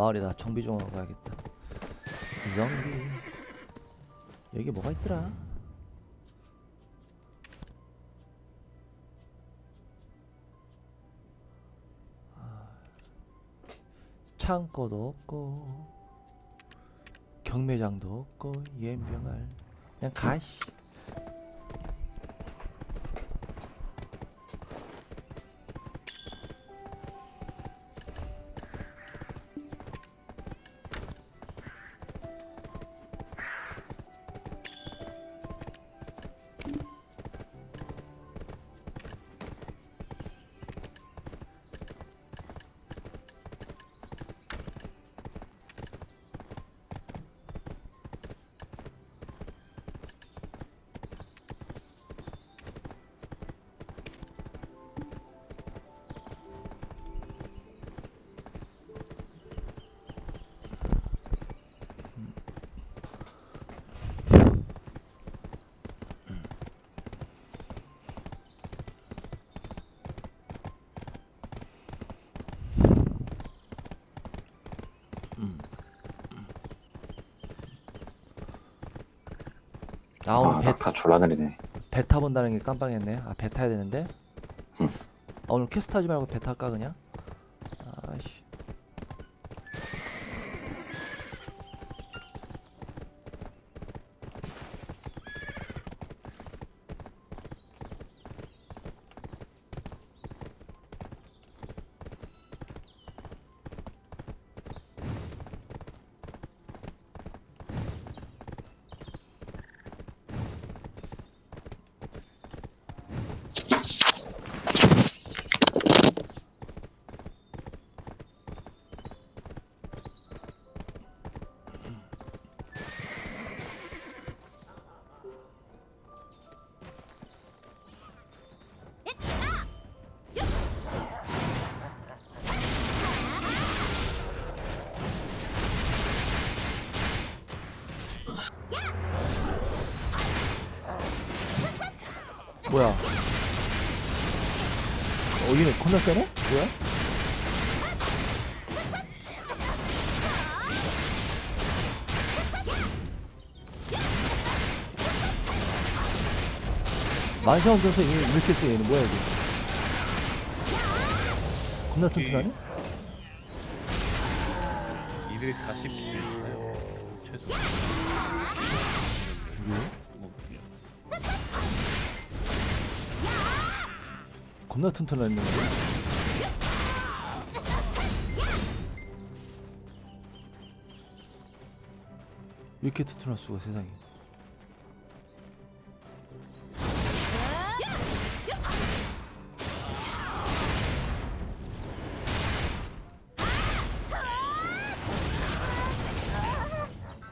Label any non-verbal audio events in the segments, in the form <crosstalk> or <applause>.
마을에다 정비 좀 하고 가야겠다. 정비. 여기 뭐가 있더라? 아, 창고도 없고 경매장도 없고 연병할 그냥 가시. 아 오늘 아, 배, 낙타 졸라 느리네. 배 타본다는 게 깜빡했네. 아 배 타야 되는데. 응. 아, 오늘 퀘스트 하지 말고 배 탈까 그냥? 뭐야? 어, 얘네 겁나 세네? 뭐야? 만샤운 전서 얘 이렇게 세 얘는 뭐야 이게? 겁나 튼튼하네? 240 최소. 겁나 튼튼한 놈인데? 이렇게 튼튼할 수가 세상에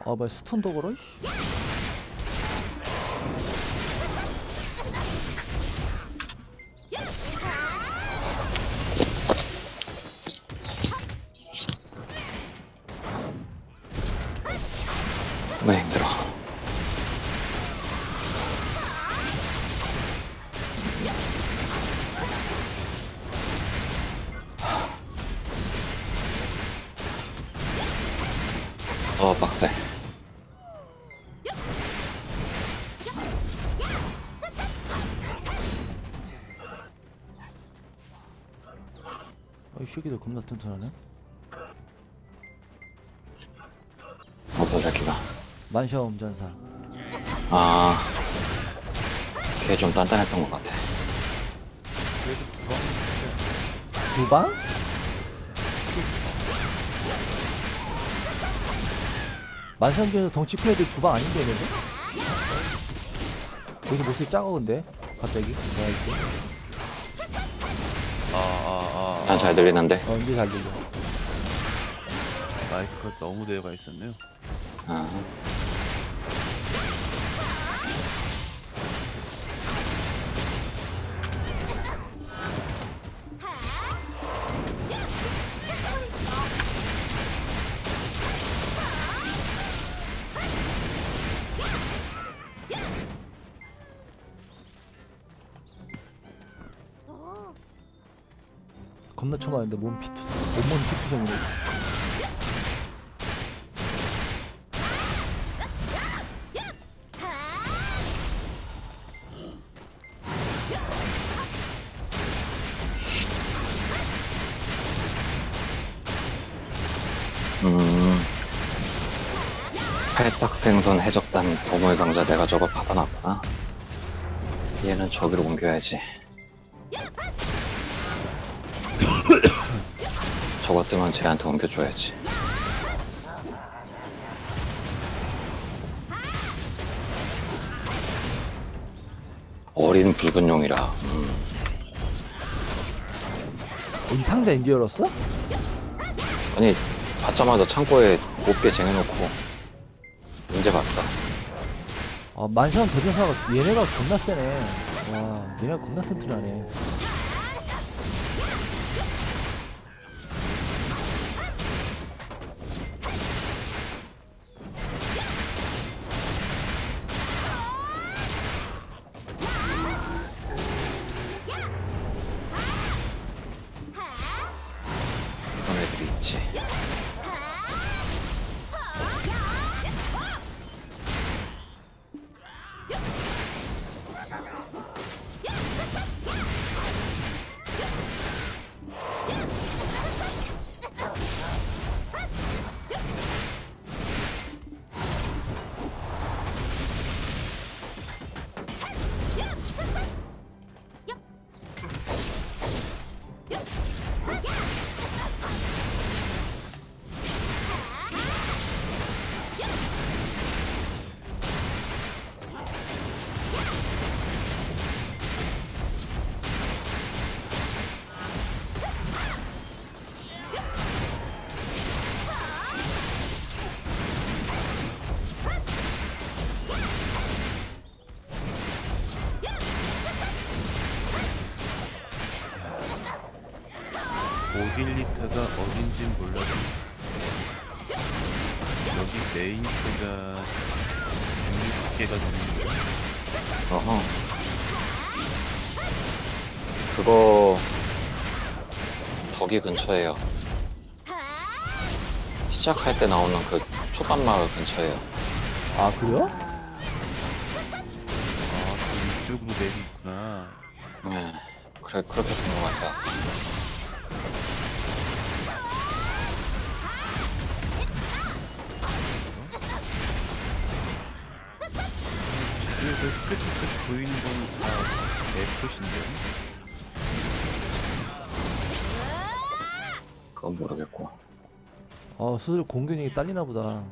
아 뭐야 스톤도 걸어? 튼튼하네 어서 새끼가. 만샤움 전사 아, 걔 좀 단단했던 것 같아. 두 방? 만상전에서 덩치 큰 애들 두 방 아닌데 얘네들? 여기서 모습이 작아 근데 갑자기 뭐야 이게 아, 아, 아. 난잘 들리는데. 어 이제 잘 들려 마이크가 너무 내려가 있었네요. 아, 겁나 쳐맞는데 몸 피투 몸몸 피투성이네 음. 팔딱생선 해적단 보물 강좌 내가 저거 받아놨구나. 얘는 저기로 옮겨야지. 것 뜨면 쟤한테 옮겨줘야지. 어린 붉은 용이라. 음. 어, 이 상자 인제 열었어? 아니 받자마자 창고에 곱게 쟁여놓고 언제 봤어? 아 만시간 도전사가 얘네가 겁나 세네 와 얘네가 겁나 튼튼하네 오길리타가 어딘진 몰라도 여기 메인트가 160개가 넘는데 어허. 그거 거기 근처에요. 시작할 때 나오는 그 초반 마을 근처에요. 아 그래요? 아그 이쪽으로 맵이 있구나 네, 그래 그렇게 본 것 같아요. 보이는 건다 F신데 그건 모르겠고. 아 슬슬 공균이 딸리나 보다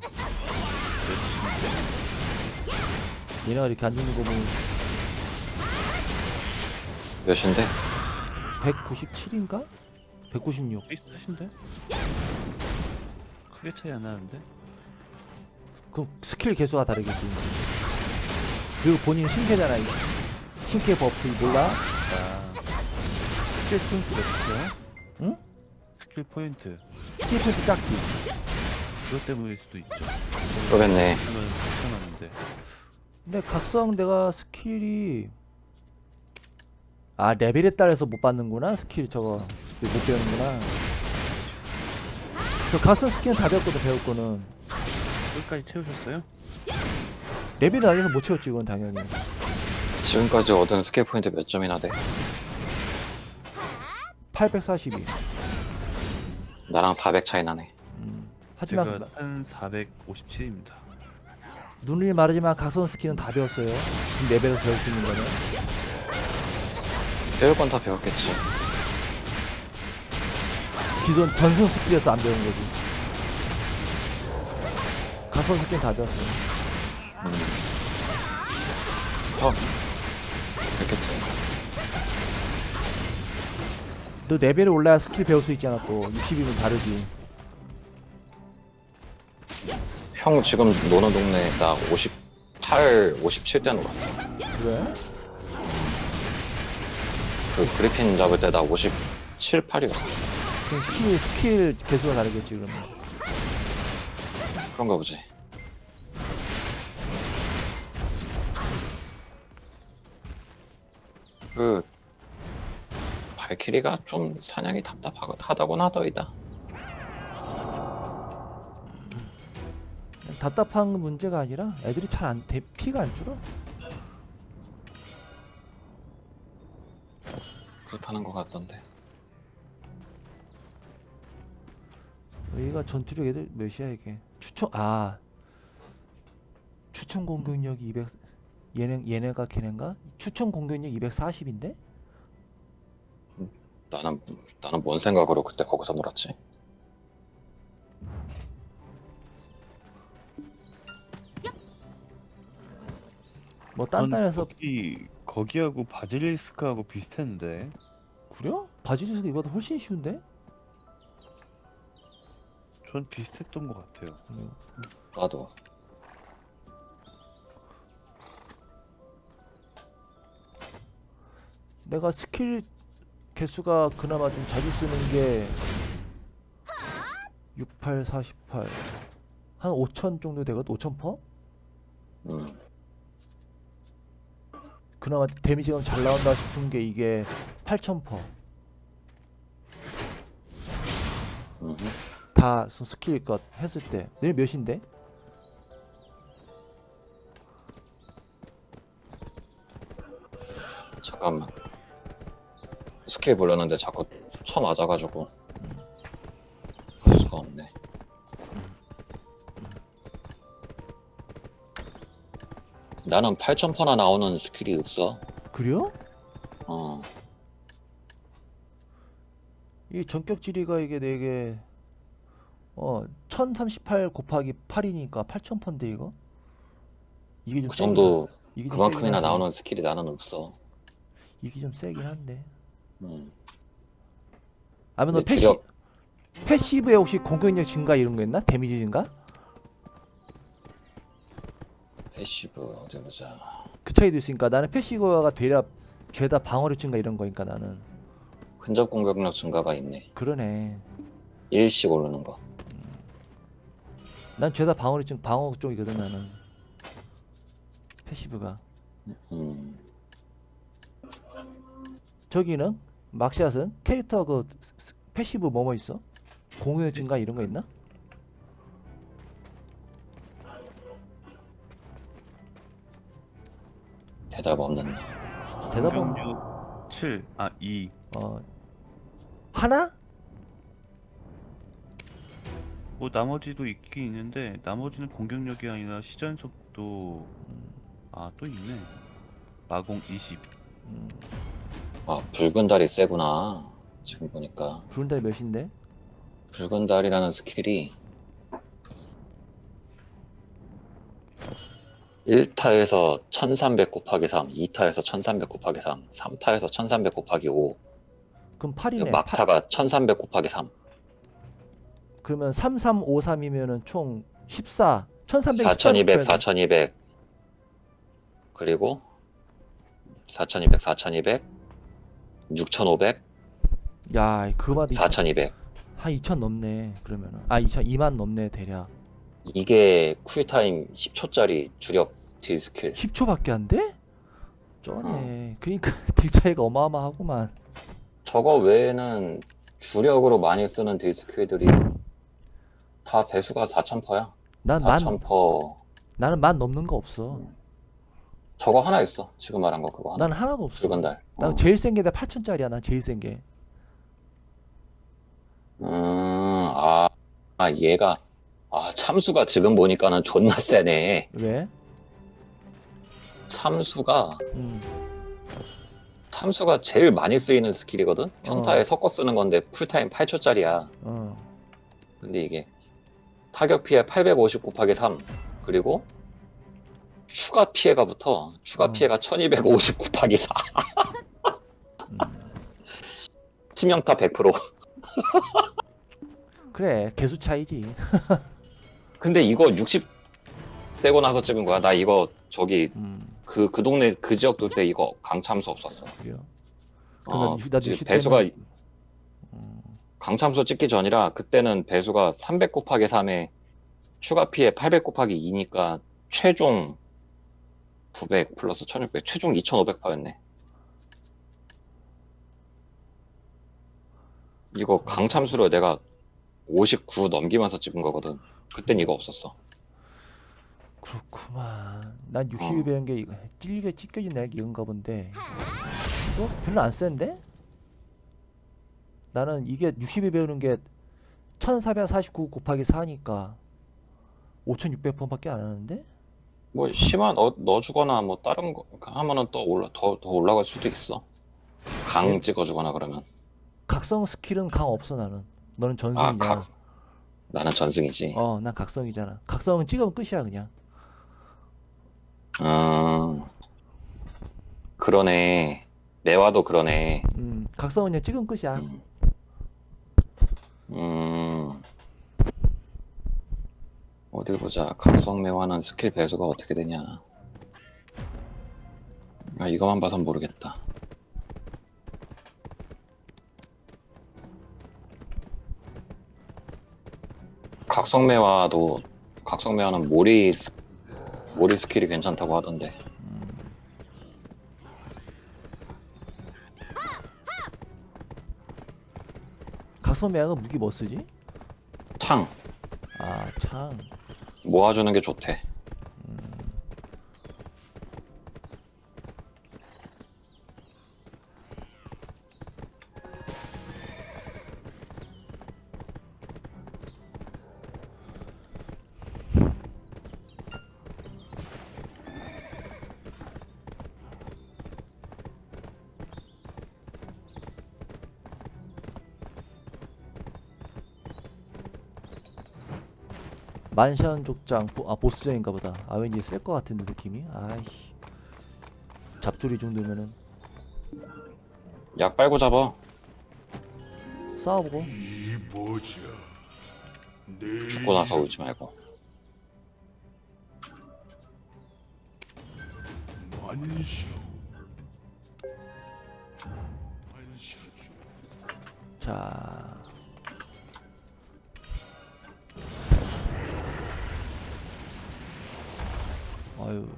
얘네가 이렇게 안 죽는 거 보면 몇인데? 197인가? 196 비슷하신데? 크게 차이 안 나는데? 그럼 스킬 개수가 다르겠지 그리고 본인 신캐잖아 이 신캐 버프 몰라? 아 스킬 포인트 몇이요? 응? 스킬 포인트 스킬 포인트 작지 그것 때문일 수도 있죠 그러겠네. 그러면 괜찮았는데 근데 각성 내가 스킬이 아 레벨에 따라서 못 받는구나 스킬 저거 못 배우는구나 저 각성 스킬은 다 배웠거든 배울 거는 끝까지 채우셨어요? 레벨이 낮아서 못 채웠지 이건 당연히 지금까지 얻은 스킬 포인트 몇 점이나 돼? 842 나랑 400 차이 나네. 음. 하지만 제가 한 457입니다 눈을 마르지만 각성 스킬은 다 배웠어요 지금 레벨에서 배울 수 있는 거는 배울 건 다 배웠겠지. 기존 전성 스킬에서 안 배운 거지 각성 스킬은 다 배웠어요 음. 어. 그렇겠지. 너 레벨이 올라야 스킬 배울 수 있잖아 또 60이면 다르지 형 지금 노는 동네 나 58, 57대는 갔어. 그래? 그 그리핀 잡을 때 나 57, 8이 갔어. 그럼 스킬 스킬 개수가 다르겠지 그러면 그런가 보지. 그 발키리가 좀 사냥이 답답하다곤 하더이다. 답답한 건 문제가 아니라 애들이 잘 안 피가 안 줄어 그렇다는 것 같던데. 여기가 전투력 애들 몇이야 이게 추천 아 추천 공격력이 200 얘네 얘네가 걔네인가 추천 공격력 240인데 나는 나는 뭔 생각으로 그때 거기서 놀았지? 뭐전 딴딴해서 거기 거기하고 바질리스크하고 비슷했는데 그래? 바지리스가 이보다 훨씬 쉬운데? 전 비슷했던 것 같아요. 나도 내가 스킬 개수가 그나마 좀 자주 쓰는 게 68, 48. 한 5천 정도 되거든. 5천 퍼? 음, 그나마 데미지가 잘 나온다 싶은 게 이게 8천 퍼. 음. 다 스- 스킬 것 했을 때. 내 몇인데? 잠깐만 스킬 보려는데 자꾸 쳐 맞아가지고 할 수가 없네. 나는 8,000퍼나 나오는 스킬이 없어. 그래요? 어, 이 전격 지리가 이게 되게 어, 1038 곱하기 8이니까 8000 퍼인데 이거? 이게 좀그 세긴 정도 하- 이게 좀 그만큼이나 하지. 나오는 스킬이 나는 없어. 이게 좀 세긴 한데. 음. 아니면 너 근데 패시 주력- 패시브에 혹시 공격력 증가 이런 거 있나? 데미지 증가? 패시브 어디 보자. 그 차이도 있으니까 나는 패시브가 되려 죄다 방어력 증가 이런 거니까 나는 근접 공격력 증가가 있네. 그러네. 일씩 오르는 거. 난 죄다 방어력 증 방어 쪽이거든 나는. 패시브가 음. 저기는 막시앗은 캐릭터 그 패시브 뭐뭐 있어? 공격 증가 이런 거 있나? 대답 없는. 대답은 공격력 7, 아 2. 어 하나? 뭐 나머지도 있긴 있는데 나머지는 공격력이 아니라 시전 속도 아 또 있네. 마공 20. 음, 아 붉은 달이 세구나. 지금 보니까 부른 달이 몇인데? 붉은 달이라는 스킬이 1타에서 1300 곱하기 3, 2타에서 1300 곱하기 3, 3타에서 1300 곱하기 5, 그럼 8이네. 막타가 1300 곱하기 3, 그러면 3353이면은 총 14. 1300 4200, 4200, 그리고 4200, 4200, 6500, 야, 그마다 4200. 한 2천 넘네. 그러면은 아, 2천 2만 넘네 대략. 이게 쿨타임 10초짜리 주력 딜 스킬. 10초밖에 안 돼? 쩌네. 그러니까 <laughs> 딜 차이가 어마어마하구만. 저거 외에는 주력으로 많이 쓰는 딜 스킬들이 다 배수가 4000퍼야. 난 만 4000퍼. 나는 만 넘는 거 없어. 저거 하나 있어. 지금 말한 거 그거 하나. 난 하나도 없어. 붉은 달. 나 어. 제일 센 게 나 8천짜리야. 난 제일 센 게. 음, 아, 아, 얘가, 아, 참수가 지금 보니까는 존나 세네. 왜? 참수가, 음. 참수가 제일 많이 쓰이는 스킬이거든? 평타에 어. 섞어 쓰는 건데 쿨타임 8초짜리야. 어. 근데 이게 타격 피해 850 곱하기 3, 그리고 추가 피해가 붙어. 추가 어. 피해가 1250 곱하기 4. 음. 치명타 100%. 그래. 개수 차이지. <laughs> 근데 이거 60 떼고 나서 찍은 거야. 나 이거 저기 음. 그, 그 동네 그 지역 돌때 이거 강참수 없었어. 그래요. 어, 배수가 때문에- 음. 강참수 찍기 전이라 그때는 배수가 300 곱하기 3에 추가 피해 800 곱하기 2니까 최종 900 플러스 1600 최종 2500파였네. 이거 강참수로 내가 59 넘기면서 찍은 거거든. 그땐 이거 없었어. 그렇구만. 난 60이 어. 배운 게 이거 찔게 찢겨진 내가 이건가 본데. 이거 별로 안 센데? 나는 이게 60이 배우는 게 1449 곱하기 4니까 5600번밖에 안 하는데? 뭐 심한 넣, 넣어주거나 뭐 다른 거 하면은 또 올라 더, 더 올라갈 수도 있어. 강 예? 찍어주거나 그러면. 각성 스킬은 강 없어 나는. 너는 아, 전승이잖아. 각. 나는 전승이지. 어, 난 각성이잖아. 각성은 찍으면 끝이야 그냥. 음, 그러네. 매화도 그러네. 음, 각성은 그냥 찍으면 끝이야. 음. 음. 어디 보자. 각성 매화는 스킬 배수가 어떻게 되냐. 아, 이거만 봐선 모르겠다. 각성 매화도 각성 매화는 모리 스- 모리 스킬이 괜찮다고 하던데. 각성 매화가 무기 뭐 쓰지? 창 아, 창. 모아주는 게 좋대. 만션 족장 보, 아 보스전인가 보다. 아 왠지 쓸 것 같은데 느낌이. 아이씨. 잡줄이 정도면은 약 빨고 잡아. 싸워보고. 죽고 나서 울지 말고. 자. 아유.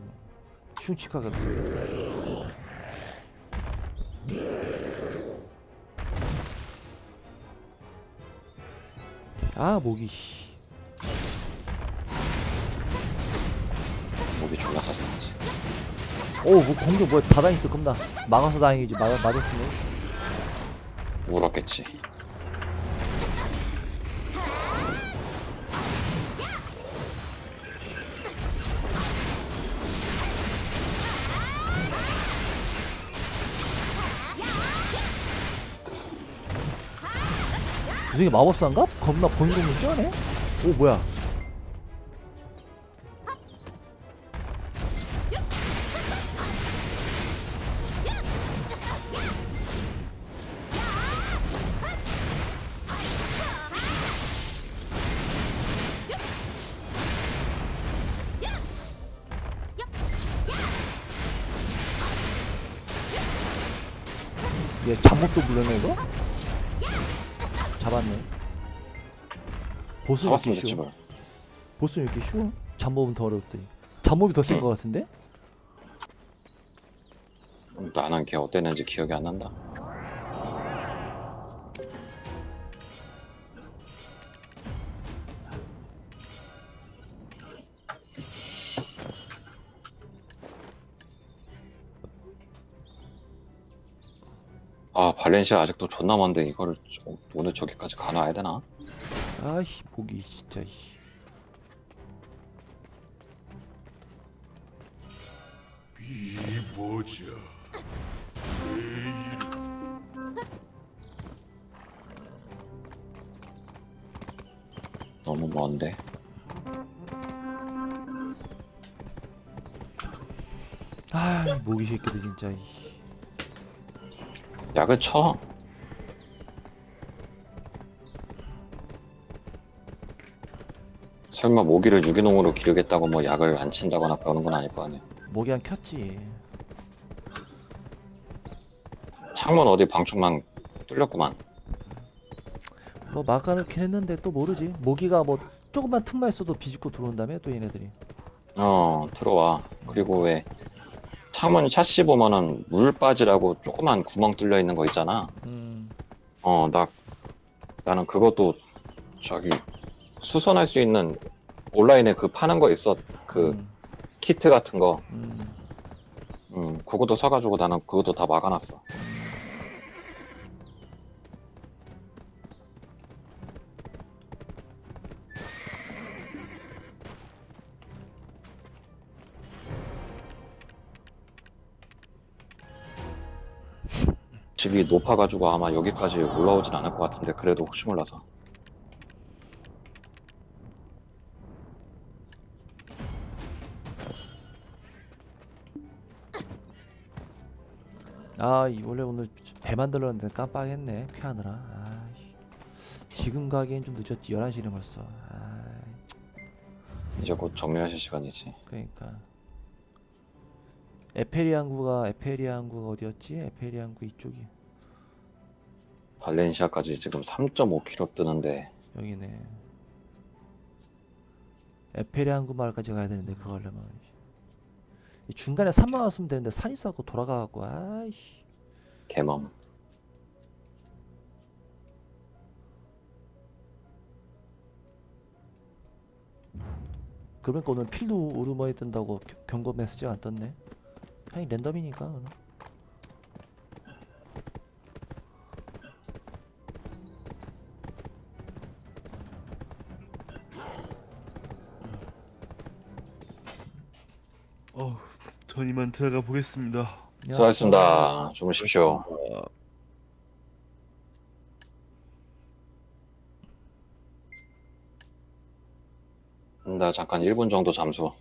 흉측하게. 아, 목이 씨. 목이 졸라 짜증나지. 오, 뭐 공격 뭐야? 다 다니트 겁나. 막아서 다행이지. 맞, 맞았으면. 울었겠지. 무슨 마법사인가? 겁나 보는 놈이 쩌네? 오, 뭐야? 얘 잠못도 불러내 이거? 잡았네. 보스는 잡았으면 이렇게 됐지 쉬워. 뭘. 보스는 이렇게 쉬워? 잠몹은 더 어렵더니. 잠몹이 더 센 응. 것 같은데? 나는 걔 어땠는지 기억이 안 난다. 발렌시아 아직도 존나 먼데 이거를 저- 오늘 저기까지 가놔야 되나? 아이씨 보기 진짜 씨. 이 보자. 내 이름 너무 먼데. 아 모기 새끼들 진짜 이씨. 약을 쳐. 설마 모기를 유기농으로 기르겠다고 뭐 약을 안 친다거나 그러는 건 아닐 거 아니야. 모기 안 켰지. 창문 어디 방충망 뚫렸구만. 뭐 막아놓긴 했는데 또 모르지. 모기가 뭐 조금만 틈만 있어도 비집고 들어온다며 또 얘네들이. 어, 들어와. 그리고 왜 창문 샷시 보면은 물 빠지라고 조그만 구멍 뚫려 있는 거 있잖아. 음. 어, 나 나는 그것도 저기 수선할 수 있는 온라인에 그 파는 거 있어. 그 음, 키트 같은 거. 음. 음, 그것도 사가지고 나는 그것도 다 막아놨어. 집이 높아가지고 아마 여기까지 올라오진 않을 것 같은데 그래도 혹시 몰라서 아, 이 원래 오늘 배 만들었는데 깜빡했네. 쾌하느라. 아, 지금 가기엔 좀 늦었지. 11시네 벌써. 아, 이제 곧 정리하실 시간이지 그러니까. 에페리 항구가 에페리 항구가 어디였지? 에페리 항구 이쪽이 발렌시아까지 지금 3.5km 뜨는데 여기네. 에페리 항구 마을까지 가야 되는데 그거 하려면 이 중간에 산만 왔으면 되는데 산 있어갖고 돌아가갖고 아이씨. 개멈 그러니까 오늘 필드 우르머에 뜬다고 겨- 경고 메시지가 안 떴네. 그냥 랜덤이니까. 어, 전 이만 들어가 보겠습니다. 수고하셨습니다 주무십시오 나 잠깐 1분 정도 잠수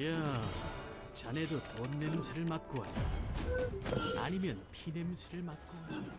야, 자네도 돈 냄새를 맡고 왔나? 아니면 피 냄새를 맡고 왔나?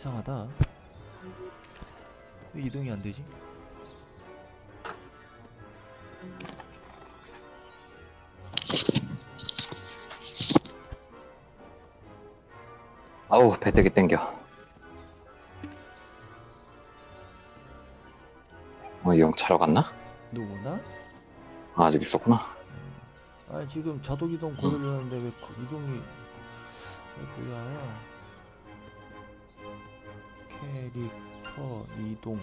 이상하다. 왜 이동이 안 되지? 아우 배때기 땡겨 어, 이 형 차러 갔나? 누구나? 아, 아직 있었구나 아니 지금 자동 이동 고려되는데 왜그 이동이 왜 뭐야 캐릭터 이동